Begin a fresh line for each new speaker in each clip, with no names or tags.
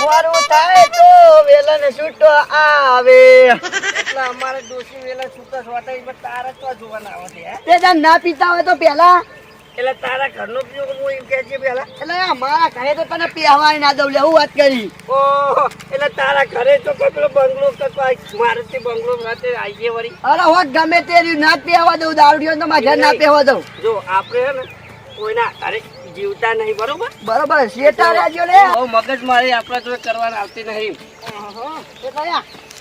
મોરું થાય તો વેલણ છૂટો આવે. એટલે અમારે ડોશી વેલણ છૂટો છોટાઈ પણ તારા તો જોવાના આવે
તે ના પીતા હોય તો પેલા.
એટલે તારા ઘરનો પીવો હું એમ કહે છે પેલા.
એટલે અમારા ઘરે તો તને પહેવાય ના દઉં લે વાત કરી.
ઓહો એટલે તારા ઘરે તો કોઈ પેલો બંગલો કે કોઈ મારુતિ બંગલો સાથે આવીએ વળી.
અરે હોત ગમે તે ના પીવા દઉં દારૂડિયો તો મારા ઘરે ના પીવા દઉં.
જો આપણે હે ને કોઈના ઘરે જીવતા નહીં બરોબર?
બરોબર શેઠા રહેજો લે.
બહુ મગજ મારી આપણા જોડે કરવાનું આવતી નહીં.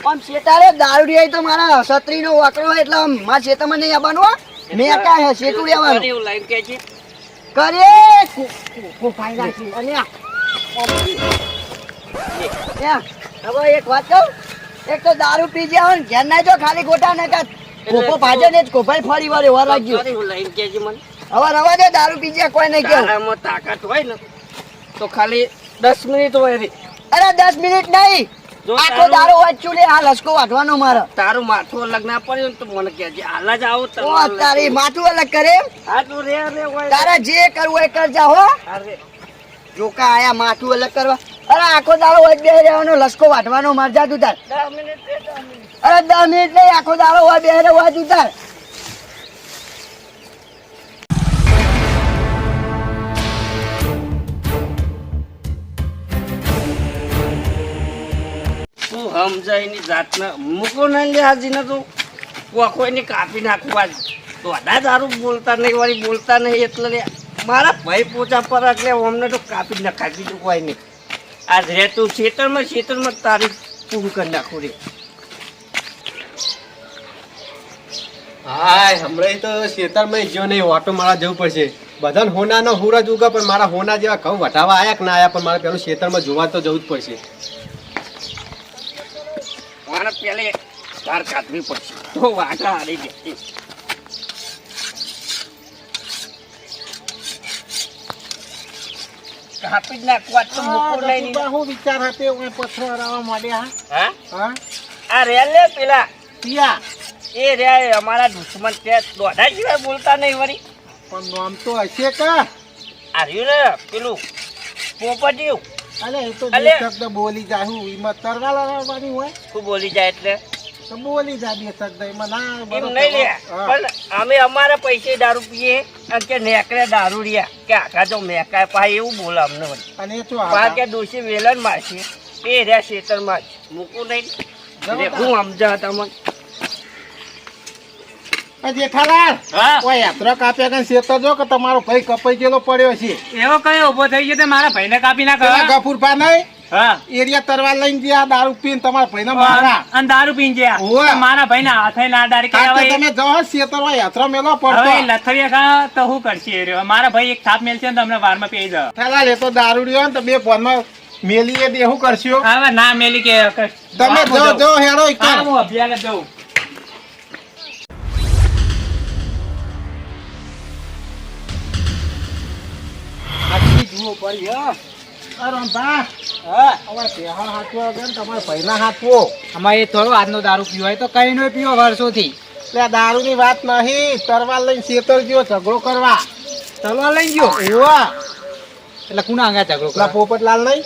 આમ શેઠા રે દારૂડિયો તો મારા છત્રીનો વાકડો એટલે આમ મારા ખેતરમાં નહીં આવવાનું મેં કાંઈ હે, શેઠું લેવાનું
એવું લાઈન કે છે?
કરે કો ફાયદા છે અને હવે એક વાત કહું એક તો દારૂ પી ને ઘેર ના જો ખાલી ગોટા ને કોપો ભાજે ને જ કોપાઈ ફરી વળે વાર લાગ્યું.
લાઈન કે છે મને?
હવે રવા દે દારૂ પીજે કોઈ નહીં કેવું.
તારામાં તાકાત હોય ને તો ખાલી દસ મિનિટ હોય રે.
અરે દસ મિનિટ નહીં. આખો દારૂ વાંચું લે આ લસકો વાટવાનો મારે.
તારું માથું અલગ ના પડ્યું ને તો મને કહેજે હાલા જ આવો
ઓ તારી માથું અલગ કરે?
હા તું રે રે હોય.
તારા જે કરવું એ કરજા હો.
અરે
જોકા આયા માથું અલગ કરવા. અરે આખો દાડો હોય બે રહેવાનો લસકો વાટવાનો મારજા તું તાર.
મિનિટ.
અરે દસ મિનિટ નહીં આખો દાડો હોય બે રહેવા તું તાર.
સમજાય એની જાતના મૂકો ના લે હાજી તો. કોખો એને કાપી નાખવા તો અડા સારું બોલતા નહીં, વાળી બોલતા નહીં, એટલે મારા ભાઈ પોચા પર એટલે અમને તો કાપી નખાય બીજું કોઈ નહીં. આજ રે તું ખેતરમાં ખેતરમાં તારી પૂરું કરી નાખું રે.
હાય હમણાં તો ખેતરમાં જ્યો નહીં ઓટો મારા જવું પડશે. બધાને હોનાનો હુરજ ઉગા, પણ મારા હોના જેવા ઘઉં વટાવા આયા કે ના આયા, પણ મારે પેલું ખેતરમાં જોવા તો જવું જ પડશે.
મારે પેલે તાર કાઢવી પડશે. તો વાટા હારી જશે કાપી જ નાખવા તો મૂકો નહીં
હું વિચાર હતો હું પથ્થર હરાવવા માંડ્યા.
હા?
હા?
આ રે પેલા.
પિયા.
એ રે અમારા દુશ્મન તે દોઢા સિવાય બોલતા નહીં વળી.
પણ નામ તો હશે કા?
આ રહ્યું ને પેલું પોપટિયું.
અલે એ તો. બે શબ્દ બોલી જાય હું એમાં તરવા લાવવાની હોય.
શું બોલી જાય એટલે?
તો બોલી જાય બે શબ્દ એમાં ના
એમ નહીં લે. પણ અમે અમારા પૈસે દારૂ પીએ અને કે નેકરે દારૂ રહ્યા. કે આખા તો મેકાય પા એવું બોલે અમને
અને એ શું
પા કે દોષી વેલણ મારશે એ રહ્યા શેતર જ. મૂકું નહીં. હું સમજા તમને
જેઠાલાલ
હા?
યાત્રા કાપ્યા કઈ શેતર જો કે તમારો ભાઈ કપાઈ ગયેલો પડ્યો છે?
એવો કયો? ઊભો થઈ ગયો મારા ભાઈને કાપી નાખો
પેલા ગફુરભા નહીં? એરિયા તરવા લઈને ગયા દારૂ પીને તમારા ભાઈને મારા.
અને દારૂ પીને ગયા.
ઓવે.
તો મારા હાથે ના ડારી
કાં તો
કરાવે
તમે જાઓ શેતરમાં યાત્રા મેલો પડતો.
લથડિયા તો શું કરશે રહ્યો? મારા ભાઈ એક થાપ મેલશે ને તમને વારમાં પી જાવ
ઠેલા લે તો દારૂ રહ્યો ને તો બે ફોનમાં મેલીએ એ શું કરશો?
હવે ના મેલી કે
તમે જો જો હેડો ઈ
હું અભિયાન
જુઓ પડી હો. અરે બા.
હા.
હવે પેહા હાથવો વગર તમારે ભાઈના હાથવો
અમારે એ થોડો આજનો દારૂ પીવો તો કઈ નો પીવો વર્ષોથી.
એટલે દારૂની વાત નહીં તરવાર લઈને શેતર ગયો ઝઘડો કરવા.
તલવાર લઈ ગયો?
ઓવા
એટલે કુના આંગા ઝઘડો
પેલા પોપટલાલ નહીં.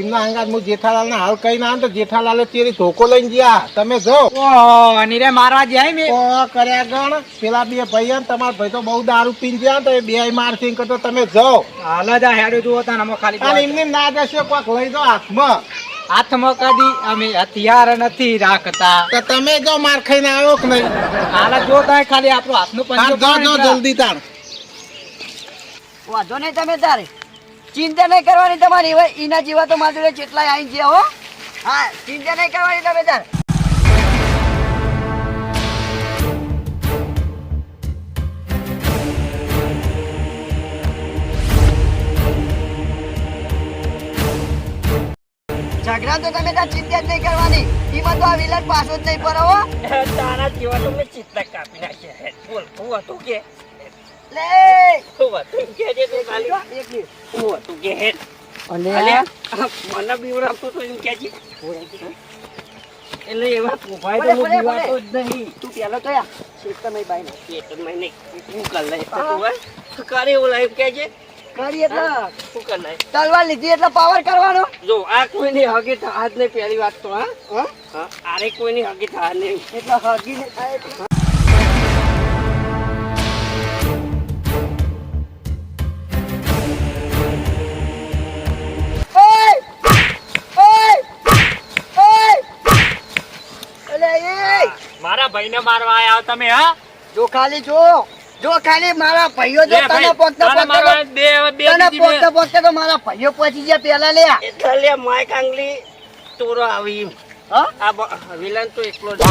એમના અંગાત હું જેઠાલાલ ને હાલ કઈ ના તો જેઠાલાલ તેરી ધોકો લઈને ગયા. તમે જો.
ઓહો અને મારવા જાય મેં
ઓ કર્યા ગણ. પેલા બે ભાઈ ને તમારા ભાઈ તો બહુ દારૂ પીને ગયા તો એ બે મારથી કરતો તમે જો.
હાલ જ આ હેડો જુઓ તા નમો ખાલી
અને એમને ના જશે કોક લઈ દો હાથમાં.
હાથમાં કદી અમે હથિયાર નથી રાખતા.
તો તમે જો માર ખાઈને આવ્યો કે નહીં?
હાલ જો તાય ખાલી આપણો હાથનું પંજો
જલ્દી તાણ
વાંધો નહીં તમે તારે. ચિંતા નહીં કરવાની તમારી, હવે એના જેવા તો મારા જોડે જેટલા આવી ગયા હો. હા, ચિંતા નહીં કરવાની તમે તાર. ઝઘડા તો તમે ત્યાં ચિંતા જ નહીં કરવાની. એમાં તો આ વિલન પાછો જ નહીં પર
તારા જેવા તો મેં ચિંતા કાપી નાખ્યા બોલ હું હતું કે?
તલવાર લીધી એટલે પાવર કરવાનો.
જો આ કોઈની હગી થા નહીં પહેલી વાત તો હા?
હા?
હા આરે કોઈની હગી થા નહીં.
એટલે હગીને
ભાઈને મારવા આવ્યા તમે હા?
જો ખાલી જો જો ખાલી મારા ભાઈઓ જો તને
ભાઈ,
પોકતા પોકતા
બે બે
તને. પોકતા પોકતા તો મારા ભાઈઓ પહોંચી ગયા પેલા લે.
એટલે લે માઈક આંગલી ચોરો આવી
હા?
આ વિલન તો એકલો જ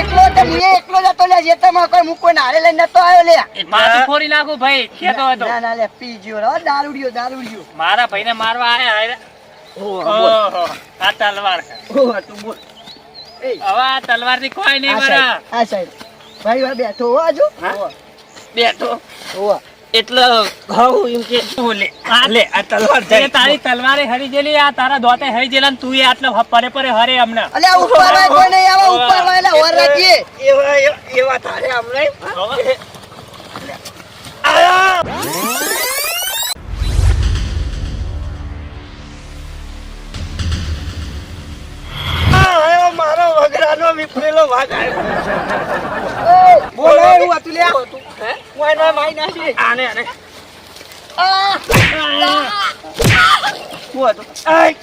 એકલો તો મુએ એકલો જ હતો લે જેતામાં કોઈ હું કોઈ નારે લઈને નતો આવ્યો લે.
માથું ફોડી નાખું ભાઈ ખેતો હતો.
ના ના લે પી ગયો રો દારૂડિયો દારૂડિયો.
મારા ભાઈને મારવા આયા
ઓહો,
આ તલવાર
ઓહો, તું બોલ.
હવે તલવારથી કોઈ નહીં
આ આ સાઈડ. ભાઈ ભાઈ બેઠો હો આજુ.
બેઠો.
હોવા.
એટલે ઘઉં એમ કે લે? આ લે આ તલવાર જાય.
તારી તલવારે હરી ગયેલી આ તારા દોતે હરી ગયેલા ને તું એ આટલો પરે પરે હરે હમણાં.
અલે ઉપર કોઈ નહીં આવે ઉપર વાય ઓર રાખીએ.
એવા એવા- એવા તારે હમણાં. હે?
ઓય ના નાખી.
આને આને.
આ,
શું હતું? આય.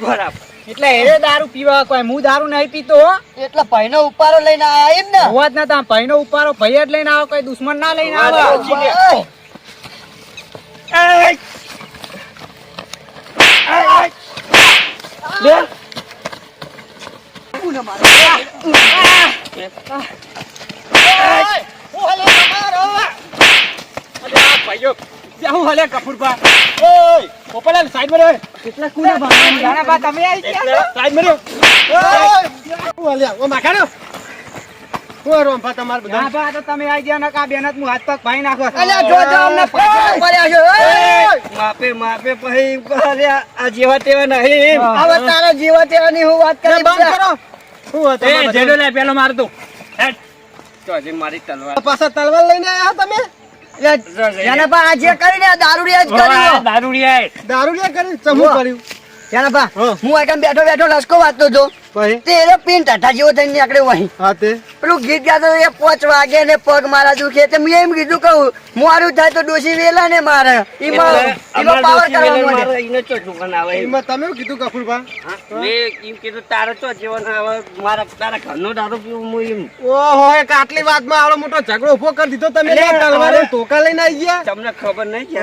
બરાબર.
એટલે એ દારૂ પીવા કોઈ હું દારૂ નહીં પીતો
એટલે ભાઈનો ઉપારો લઈને આયા એમ ને?
હોવા જ નતા ભાઈનો ઉપારો ભાઈ જ લઈને આવો કોઈ દુશ્મન ના લઈને આવો.
હું હલે કપૂરભા
ઓય સાઈડ?
બા તમે આવી ગયા
સાઈડમાં રહ્યો ઓય. લે ઓ માખાડો ઓ રોંફા તમાર બધા?
ના બા તો તમે આવી ગયા ને કા બેનત હું હાથ પગ ભાઈ નાખો.
અલ્યા જો જો અમને પાછળ પડ્યા છે.
માપે માપે પછી અલ્યા આ જેવા તેવા નહીં
હવે તારા જીવા હું વાત કરી
બંધ કરો. શું હતું
એ જેડો લે પેલો માર તું હેડ.
તો હજી મારી તલવાર.
પાછા તલવાર લઈને આયા તમે?
જાનાભા આ જે કરીને આ દારૂડિયા જ કર્યું.
દારૂડિયા
દારૂડિયા કરી ચમુ કર્યું.
જાનાભા
હા.
હું એકમ બેઠો બેઠો લસકો વાંચતો હતો.
પછી
તે એનો પિન ટાટા જેવો થઈને નીકળ્યો વહી.
હા તે?
પેલું ગીત ગાતો એ પોચ વાગે ને પગ મારા દુખે. તે મેં એમ કીધું કહું મારું થાય તો ડોસી વેલા ને મારે. ઈમાં ઈમાં પાવર કરવા માંડે.
એને ચો દુકાન આવે એમ.
તમે કીધું કપૂરભા
મેં એમ કીધું તારે ચો જીવન આવે મારા તારા ઘરનો દારૂ પીવું હું એમ.
ઓહો એક આટલી વાતમાં આવડો મોટો ઝઘડો ઊભો કરી દીધો તમે તલવારે ટોકા લઈને આવી ગયા?
તમને ખબર નહીં કે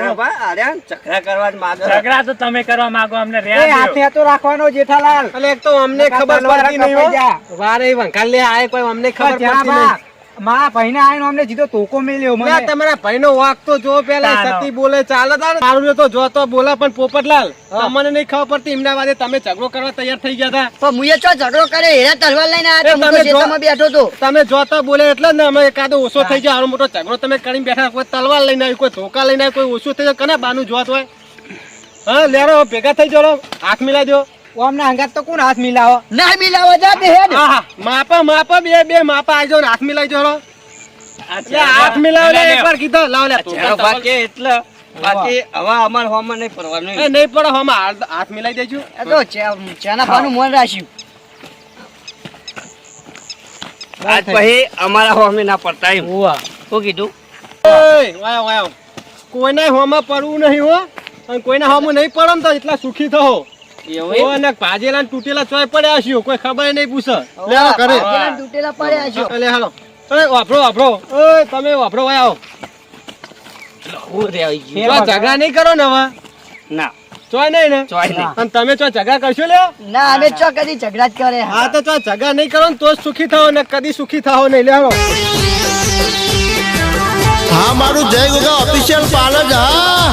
ચકરા કરવા માંગો
ઝઘડા તો તમે કરવા માંગો અમને
હાથે તો રાખવાનો જેઠાલાલ.
એટલે એક તો અમને ખબર પડતી નહીં હો. વારે વંકાલ લે આય કોઈ અમને ખબર પડતી નહીં.
મારા ભાઈને આવીને અમને જીધો તોકો મેલ્યો મને.
તમારા ભાઈનો વાંક તો જો પેલા સતી બોલે ચાલે તાર મારું તો જો તો પણ પોપટલાલ તમને નહીં ખબર પડતી એમના તમે ઝઘડો કરવા તૈયાર થઈ ગયા હતા
પણ મુએ ઝઘડો કરે હેરા તલવાર લઈને હું
તમે
બેઠો તો
તમે જોતા બોલે એટલે ને અમે એકાદો ઓછો થઈ જાય આવો મોટો ઝઘડો તમે કરીને બેઠા કોઈ તલવાર લઈને આવ્યું કોઈ ધોકા લઈને આવ્યું કોઈ ઓછું થઈ જાય કને બાનું જોત હોય? હા લેરો ભેગા થઈ જાઓ હાથ મિલાજો
ઓ અમને હંગાત તો કોણ હાથ મિલાવો?
ના મિલાવો જા બે હેડ.
હા હા. માપા માપા બે બે માપા આજો ને હાથ મિલાઈ
આ
હાથ મિલાવો લે એકવાર કીધો લાવ લે
બાકી એટલે બાકી હવે અમાર હોમાં નહીં પડવાનું
એ નહીં પડે હમણાં હાથ- મિલાઈ દેજો.
તો તો જાનાભાનું મન રાખ્યું.
આજ પછી અમારા હોમે ના પડતા એમ. શું કીધું?
વાયો, વાયો. કોઈના હોમાં પડવું નહીં હો. અને કોઈના હોમાં નહીં પડો ને તો એટલા સુખી થો ભાજેલા તૂટેલા ચોય પડ્યા છીએ કોઈ ખબર નહીં પૂછે.
તૂટેલા પડ્યા
હાલો. વાપરો વાપરો. ઓય તમે વાપરો વાય આવો. ઝઘડા નહીં કરો ને હવે?
ના.
ચોય નહીં ને?
ચોય નહીં.
અને તમે ચો ઝઘડા કરશો લે
ના અમે ચો કદી ઝઘડા જ કરે.
હા તો ચો ઝઘડા નહીં કરો ને તો સુખી થાઓ ને કદી સુખી થાઓ નહીં. લે હાલો.
હા મારું જય ગોગા ઓફિશિયલ પાર્લર હા.